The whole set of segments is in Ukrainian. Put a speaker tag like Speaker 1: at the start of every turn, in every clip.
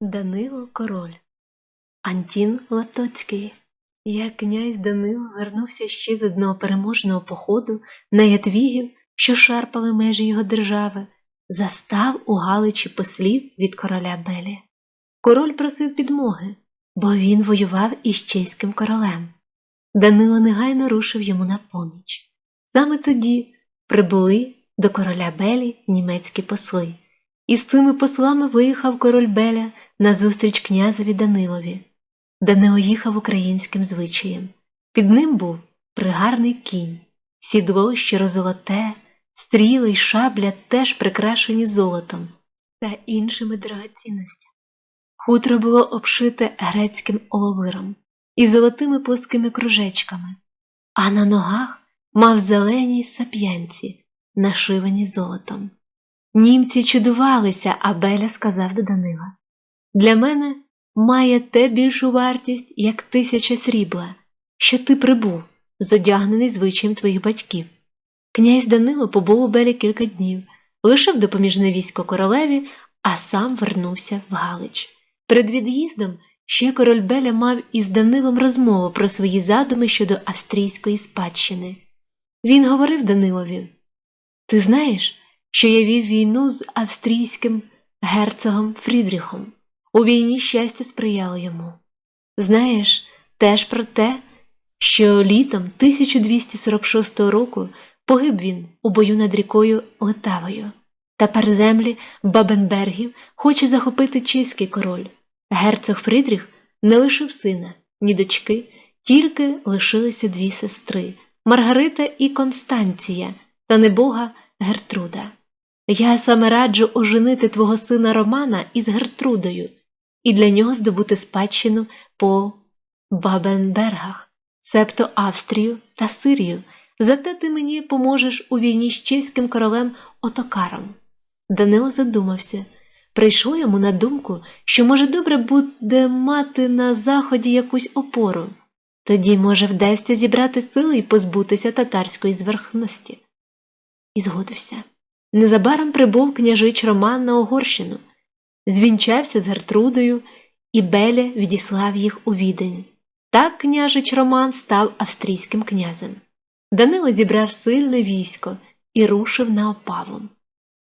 Speaker 1: Данило Король Антін Латоцький Як князь Данило вернувся ще з одного переможного походу на ятвігів, що шарпали межі його держави, застав у Галичі послів від короля Белі. Король просив підмоги, бо він воював із чеським королем. Данило негайно рушив йому на поміч. Саме тоді прибули до короля Белі німецькі посли. І з цими послами виїхав король Беля на зустріч князеві Данилові. Данило їхав українським звичаєм. Під ним був пригарний кінь, сідло щиро золоте, стріли й шабля теж прикрашені золотом та іншими драгоцінностями. Хутро було обшите грецьким оловиром і золотими плоскими кружечками, а на ногах мав зелені сап'янці, нашивані золотом. Німці чудувалися, а Беля сказав до Данила Для мене має те більшу вартість, як тисяча срібла, що ти прибув, зодягнений звичаєм твоїх батьків. Князь Данило побув у Белі кілька днів, лишив допоміжне військо королеві, а сам вернувся в Галич. Перед від'їздом ще король Беля мав із Данилом розмову про свої задуми щодо австрійської спадщини. Він говорив Данилові Ти знаєш, що я вів війну з австрійським герцогом Фрідріхом. У війні щастя сприяло йому. Знаєш теж про те, що літом 1246 року погиб він у бою над рікою Литавою. Тепер землі Бабенбергів хоче захопити чеський король. Герцог Фрідріх не лишив сина, ні дочки, тільки лишилися дві сестри Маргарита і Констанція, та небога Гертруда. Я саме раджу оженити твого сина Романа із Гертрудою і для нього здобути спадщину по Бабенбергах, себто Австрію та Сирію. Зате ти мені поможеш у війні з чеським королем Отокаром. Данило задумався. Прийшло йому на думку, що, може, добре буде мати на заході якусь опору. Тоді, може, вдасться зібрати сили і позбутися татарської зверхності. І згодився. Незабаром прибув княжич Роман на Угорщину, звінчався з Гертрудою, і Беля відіслав їх у відень. Так княжич Роман став австрійським князем. Данило зібрав сильне військо і рушив на Опаву.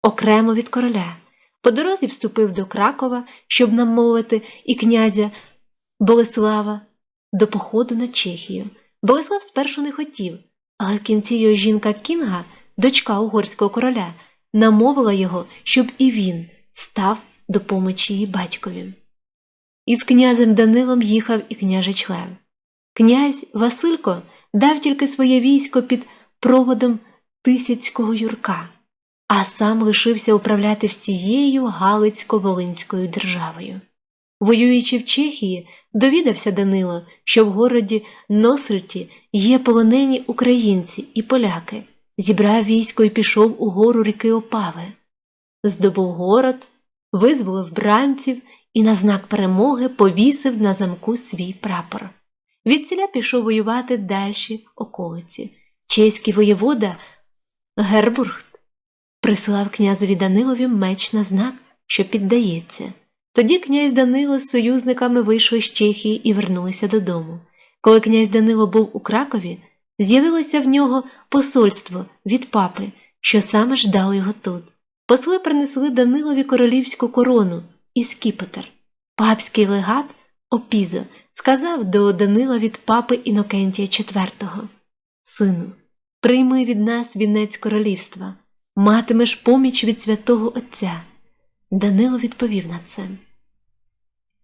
Speaker 1: Окремо від короля. По дорозі вступив до Кракова, щоб намовити і князя Болеслава до походу на Чехію. Болеслав спершу не хотів, але в кінці його жінка Кінга, дочка угорського короля, намовила його, щоб і він став до помочі її батькові. Із князем Данилом їхав і княжич Лев. Князь Василько дав тільки своє військо під проводом Тисяцького Юрка, а сам лишився управляти всією Галицько-Волинською державою. Воюючи в Чехії, довідався Данило, що в городі Носриті є полонені українці і поляки, зібрав військо і пішов у гору ріки Опави. Здобув город, визволив бранців і на знак перемоги повісив на замку свій прапор. Відціля пішов воювати дальші околиці. Чеський воєвода Гербургт прислав князеві Данилові меч на знак, що піддається. Тоді князь Данило з союзниками вийшли з Чехії і вернулися додому. Коли князь Данило був у Кракові, з'явилося в нього посольство від папи, що саме ждало його тут. Посли принесли Данилові королівську корону і скіпетр. Папський легат Опізо сказав до Данила від папи Інокентія IV. Сину, прийми від нас вінець королівства, матимеш поміч від святого Отця. Данило відповів на це.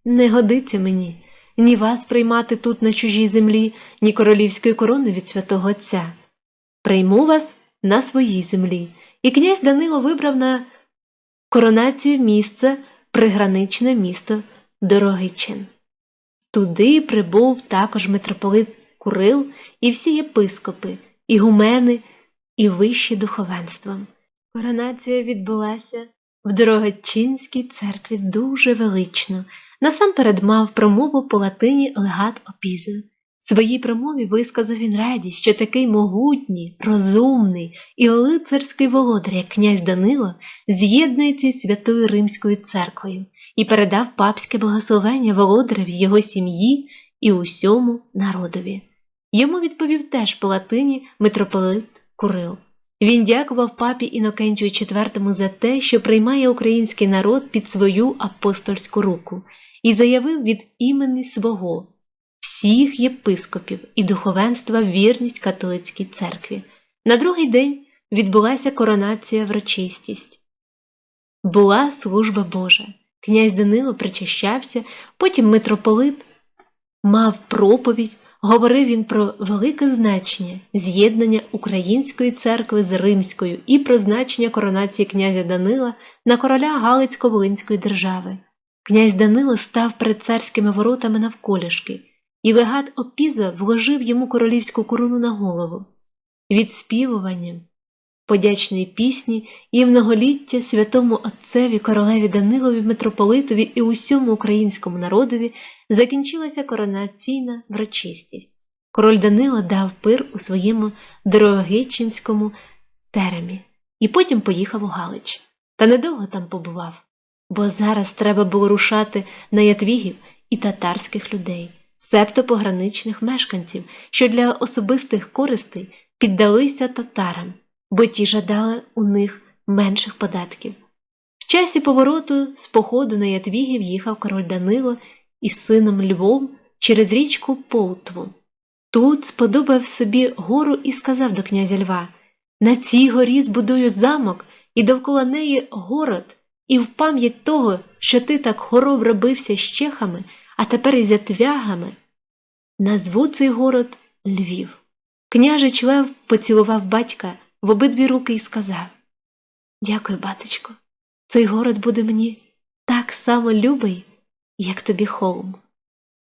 Speaker 1: Не годиться мені ні вас приймати тут на чужій землі, ні королівської корони від святого Отця. Прийму вас на своїй землі, і князь Данило вибрав на коронацію місце приграничне місто Дорогичин. Туди прибув також митрополит Курил і всі єпископи, і гумени, і вищі духовенством. Коронація відбулася в Дорогачинській церкві дуже велично. Насамперед мав промову по латині легат Опіза. Своїй промові висказав він радість, що такий могутній, розумний і лицарський володар, як князь Данило, з'єднується із святою Римською церквою і передав папське благословення володареві його сім'ї і усьому народові. Йому відповів теж по латині митрополит Курил. Він дякував папі Інокентію IV за те, що приймає український народ під свою апостольську руку, і заявив від імені свого всіх єпископів і духовенства вірність католицькій церкві. На другий день відбулася коронація врочистість. Була служба Божа. Князь Данило причащався, потім митрополит мав проповідь, говорив він про велике значення з'єднання української церкви з римською і про значення коронації князя Данила на короля Галицько-Волинської держави. Князь Данило став перед царськими воротами навколішки, і легат Опіза вложив йому королівську корону на голову. Відспівуванням подячної пісні і многоліття святому отцеві королеві Данилові митрополитові і усьому українському народові закінчилася коронаційна врочистість. Король Данило дав пир у своєму Дорогичинському теремі і потім поїхав у Галич. Та недовго там побував, бо зараз треба було рушати на ятвігів і татарських людей, себто пограничних мешканців, що для особистих користей піддалися татарам бо ті жадали у них менших податків. В часі повороту з походу на Ятвігів їхав король Данило із сином Львом через річку Полтву. Тут сподобав собі гору і сказав до князя Льва На цій горі збудую замок і довкола неї город, і в пам'ять того, що ти так хоробро бився з чехами, а тепер із ятвягами. Назву цей город Львів. Княжич Лев поцілував батька в обидві руки і сказав Дякую, батечко, цей город буде мені так само любий, як тобі холм.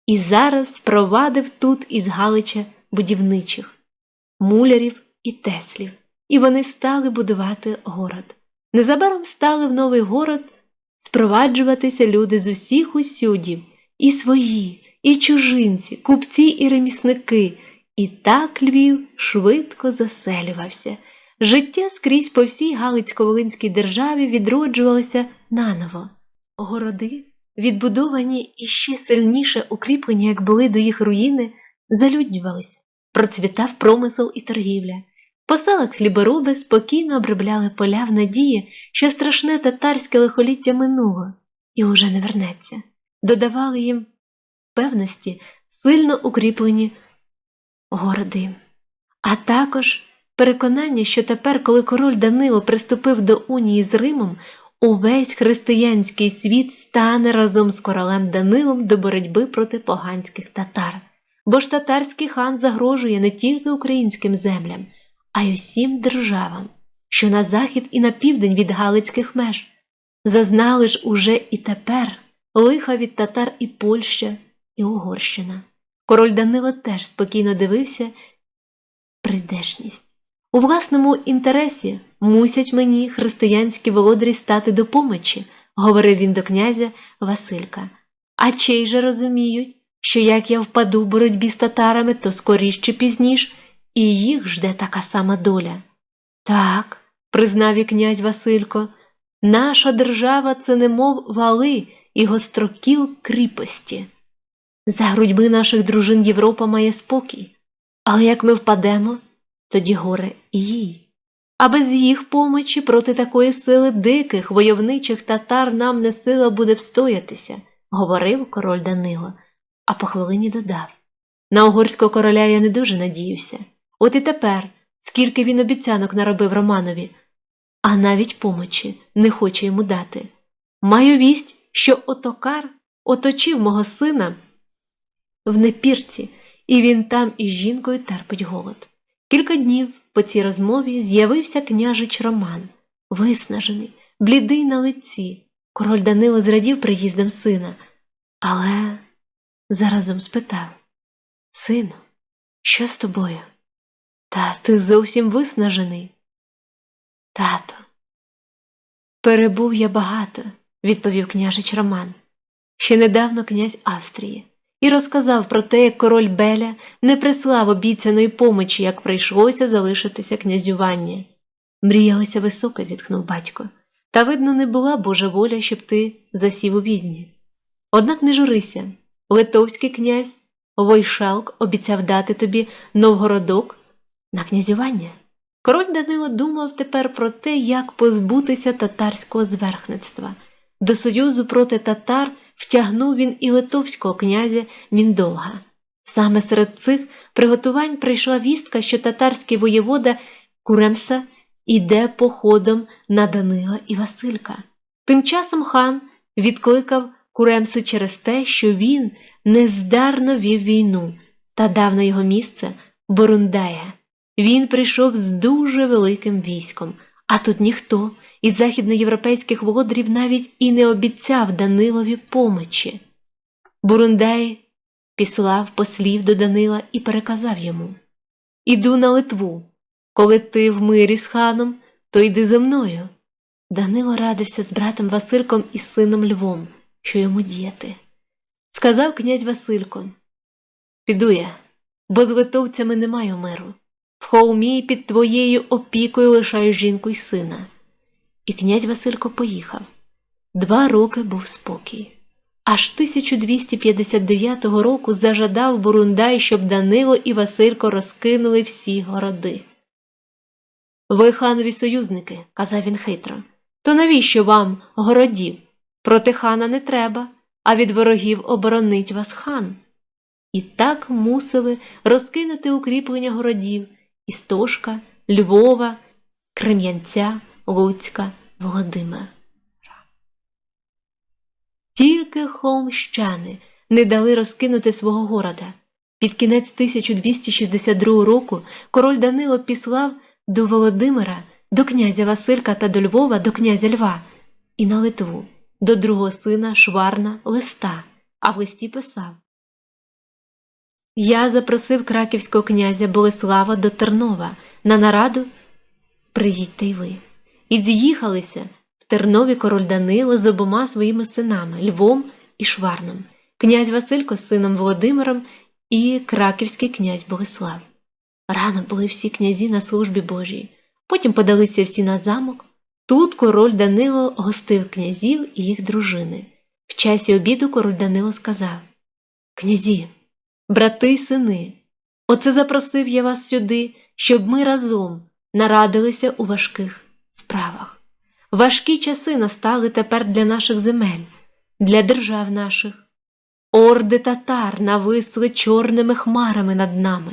Speaker 1: І зараз спровадив тут із Галича будівничих, мулярів і теслів, і вони стали будувати город. Незабаром стали в новий город спроваджуватися люди з усіх усюдів, і свої, і чужинці, купці і ремісники, і так Львів швидко заселювався. Життя скрізь по всій Галицько-Волинській державі відроджувалося наново. Городи, відбудовані і ще сильніше укріплені, як були до їх руїни, залюднювалися, процвітав промисел і торгівля. По селах хлібороби спокійно обробляли поля в надії, що страшне татарське лихоліття минуло і уже не вернеться, додавали їм певності сильно укріплені городи, а також Переконання, що тепер, коли король Данило приступив до унії з Римом, увесь християнський світ стане разом з королем Данилом до боротьби проти поганських татар. Бо ж татарський хан загрожує не тільки українським землям, а й усім державам, що на захід і на південь від Галицьких меж. Зазнали ж уже і тепер лиха від татар і Польща, і Угорщина. Король Данило теж спокійно дивився прийдешність. У власному інтересі мусять мені християнські володарі стати до помочі, говорив він до князя Василька. А чий же розуміють, що як я впаду в боротьбі з татарами, то скоріш чи пізніш, і їх жде така сама доля. Так, признав і князь Василько, наша держава це немов вали і гострокіл кріпості. За грудьми наших дружин Європа має спокій, але як ми впадемо, тоді горе і їй. А без їх помочі проти такої сили диких, войовничих татар нам не сила буде встоятися, говорив король Данило, а по хвилині додав. На угорського короля я не дуже надіюся. От і тепер, скільки він обіцянок наробив Романові, а навіть помочі не хоче йому дати. Маю вість, що отокар оточив мого сина в непірці, і він там із жінкою терпить голод. Кілька днів по цій розмові з'явився княжич Роман, виснажений, блідий на лиці. Король Данило зрадів приїздом сина, але заразом спитав Сину, що з тобою? Та ти зовсім виснажений. Тато. Перебув я багато, відповів княжич Роман. Ще недавно князь Австрії, і розказав про те, як король Беля не прислав обіцяної помочі, як прийшлося залишитися князювання. Мріялося високо, зітхнув батько, та, видно, не була Божа воля, щоб ти засів у відні. Однак не журися, литовський князь Войшалк обіцяв дати тобі новгородок на князювання. Король Данило думав тепер про те, як позбутися татарського зверхництва. До союзу проти татар втягнув він і литовського князя Міндолга. Саме серед цих приготувань прийшла вістка, що татарський воєвода Куремса іде походом на Данила і Василька. Тим часом хан відкликав Куремси через те, що він нездарно вів війну та дав на його місце Бурундея. Він прийшов з дуже великим військом, а тут ніхто із західноєвропейських володарів навіть і не обіцяв Данилові помочі. Бурундей післав послів до Данила і переказав йому Іду на Литву. Коли ти в мирі з ханом, то йди за мною. Данило радився з братом Васильком і сином Львом, що йому діяти. Сказав князь Василько Піду я, бо з литовцями не маю миру. В холмі під твоєю опікою лишаю жінку й сина. І князь Василько поїхав. Два роки був спокій. Аж 1259 року зажадав Бурундай, щоб Данило і Василько розкинули всі городи. Ви ханові союзники, казав він хитро, то навіщо вам городів? Проти хана не треба, а від ворогів оборонить вас хан. І так мусили розкинути укріплення городів Істошка, Львова, Крем'янця, Луцька, Володимира. Тільки холмщани не дали розкинути свого города. Під кінець 1262 року король Данило післав до Володимира, до князя Василька та до Львова до князя Льва і на Литву, до другого сина Шварна листа, а в листі писав Я запросив краківського князя Болеслава до Тернова на нараду приїдьте й ви. І з'їхалися в Тернові король Данило з обома своїми синами Львом і Шварном, князь Василько з сином Володимиром і краківський князь Богислав. Рано були всі князі на службі Божій, потім подалися всі на замок. Тут король Данило гостив князів і їх дружини. В часі обіду король Данило сказав Князі, брати й сини, оце запросив я вас сюди, щоб ми разом нарадилися у важких справах. Важкі часи настали тепер для наших земель, для держав наших. Орди татар нависли чорними хмарами над нами.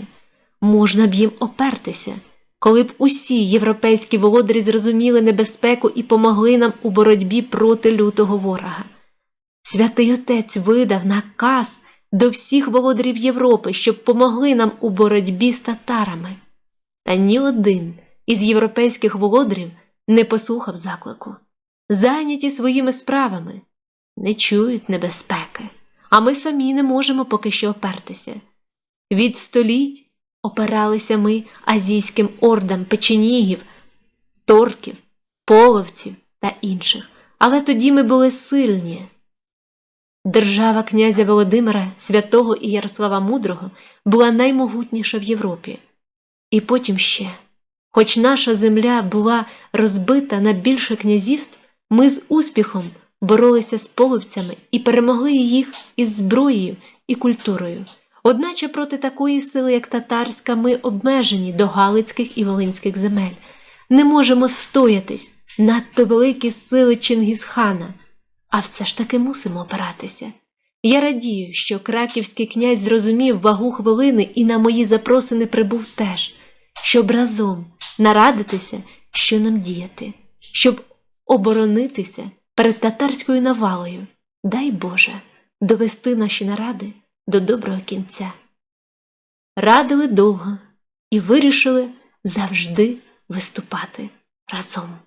Speaker 1: Можна б їм опертися, коли б усі європейські володарі зрозуміли небезпеку і помогли нам у боротьбі проти лютого ворога. Святий Отець видав наказ до всіх володарів Європи, щоб помогли нам у боротьбі з татарами. Та ні один із європейських володарів не послухав заклику. Зайняті своїми справами, не чують небезпеки, а ми самі не можемо поки що опертися. Від століть опиралися ми азійським ордам печенігів, торків, половців та інших, але тоді ми були сильні. Держава князя Володимира, святого і Ярослава Мудрого була наймогутніша в Європі. І потім ще, хоч наша земля була розбита на більше князівств, ми з успіхом боролися з половцями і перемогли їх із зброєю і культурою. Одначе проти такої сили, як татарська, ми обмежені до Галицьких і Волинських земель, не можемо встоятись надто великі сили Чингісхана, а все ж таки мусимо опиратися. Я радію, що краківський князь зрозумів вагу хвилини і на мої запросини прибув теж, щоб разом нарадитися, що нам діяти, щоб оборонитися перед татарською навалою. Дай Боже, довести наші наради до доброго кінця. Радили довго і вирішили завжди виступати разом.